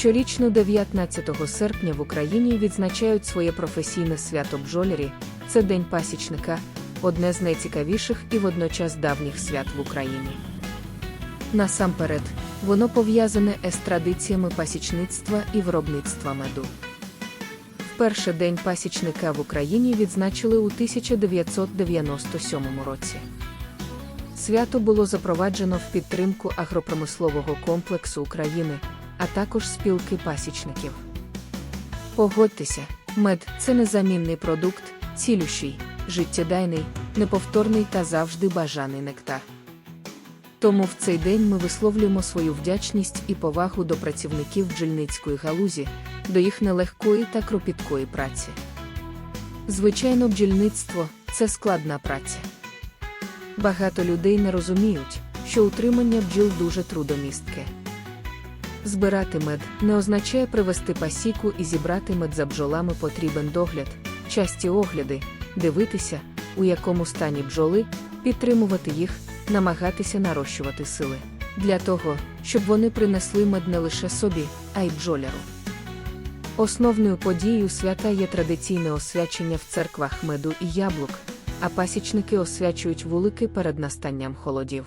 Щорічно 19 серпня в Україні відзначають своє професійне свято бджолярі. Це День пасічника, одне з найцікавіших і водночас давніх свят в Україні. Насамперед, воно пов'язане з традиціями пасічництва і виробництва меду. Вперше День пасічника в Україні відзначили у 1997 році. Свято було запроваджено в підтримку агропромислового комплексу України, а також спілки пасічників. Погодьтеся, мед це незамінний продукт, цілющий, життєдайний, неповторний та завжди бажаний нектар. Тому в цей день ми висловлюємо свою вдячність і повагу до працівників бджільницької галузі, до їх нелегкої та кропіткої праці. Звичайно, бджільництво це складна праця. Багато людей не розуміють, що утримання бджіл дуже трудомістке. Збирати мед не означає привести пасіку і зібрати мед за бджолами потрібен догляд, часті огляди, дивитися, у якому стані бджоли, підтримувати їх, намагатися нарощувати сили. Для того, щоб вони принесли мед не лише собі, а й бджоляру. Основною подією свята є традиційне освячення в церквах меду і яблук, а пасічники освячують вулики перед настанням холодів.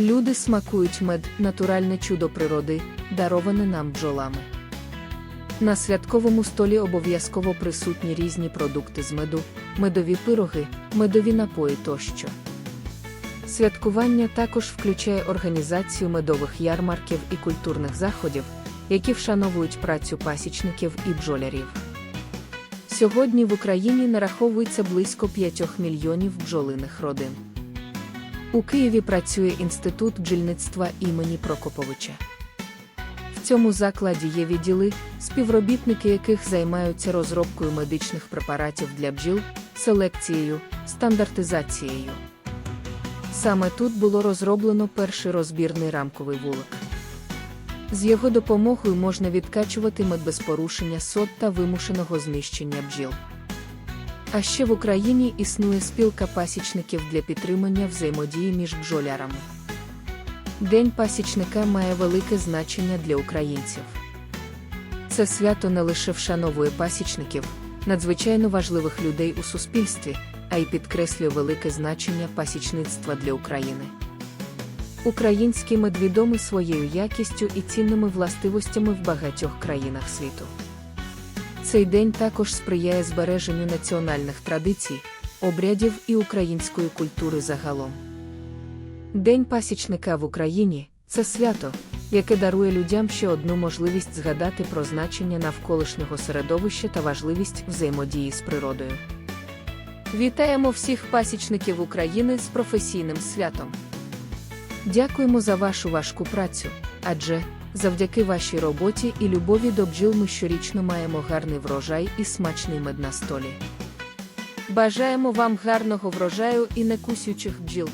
Люди смакують мед, натуральне чудо природи, дароване нам бджолами. На святковому столі обов'язково присутні різні продукти з меду, медові пироги, медові напої тощо. Святкування також включає організацію медових ярмарків і культурних заходів, які вшановують працю пасічників і бджолярів. Сьогодні в Україні нараховується близько 5 мільйонів бджолиних родин. У Києві працює інститут бджільництва імені Прокоповича. В цьому закладі є відділи, співробітники яких займаються розробкою медичних препаратів для бджіл, селекцією, стандартизацією. Саме тут було розроблено перший розбірний рамковий вулик. З його допомогою можна відкачувати мед без порушення сот та вимушеного знищення бджіл. А ще в Україні існує спілка пасічників для підтримання взаємодії між бджолярами. День пасічника має велике значення для українців. Це свято не лише вшановує пасічників, надзвичайно важливих людей у суспільстві, а й підкреслює велике значення пасічництва для України. Український мед відомий своєю якістю і цінними властивостями в багатьох країнах світу. Цей день також сприяє збереженню національних традицій, обрядів і української культури загалом. День пасічника в Україні це свято, яке дарує людям ще одну можливість згадати про значення навколишнього середовища та важливість взаємодії з природою. Вітаємо всіх пасічників України з професійним святом. Дякуємо за вашу важку працю, адже завдяки вашій роботі і любові до бджіл ми щорічно маємо гарний врожай і смачний мед на столі. Бажаємо вам гарного врожаю і некусючих бджіл.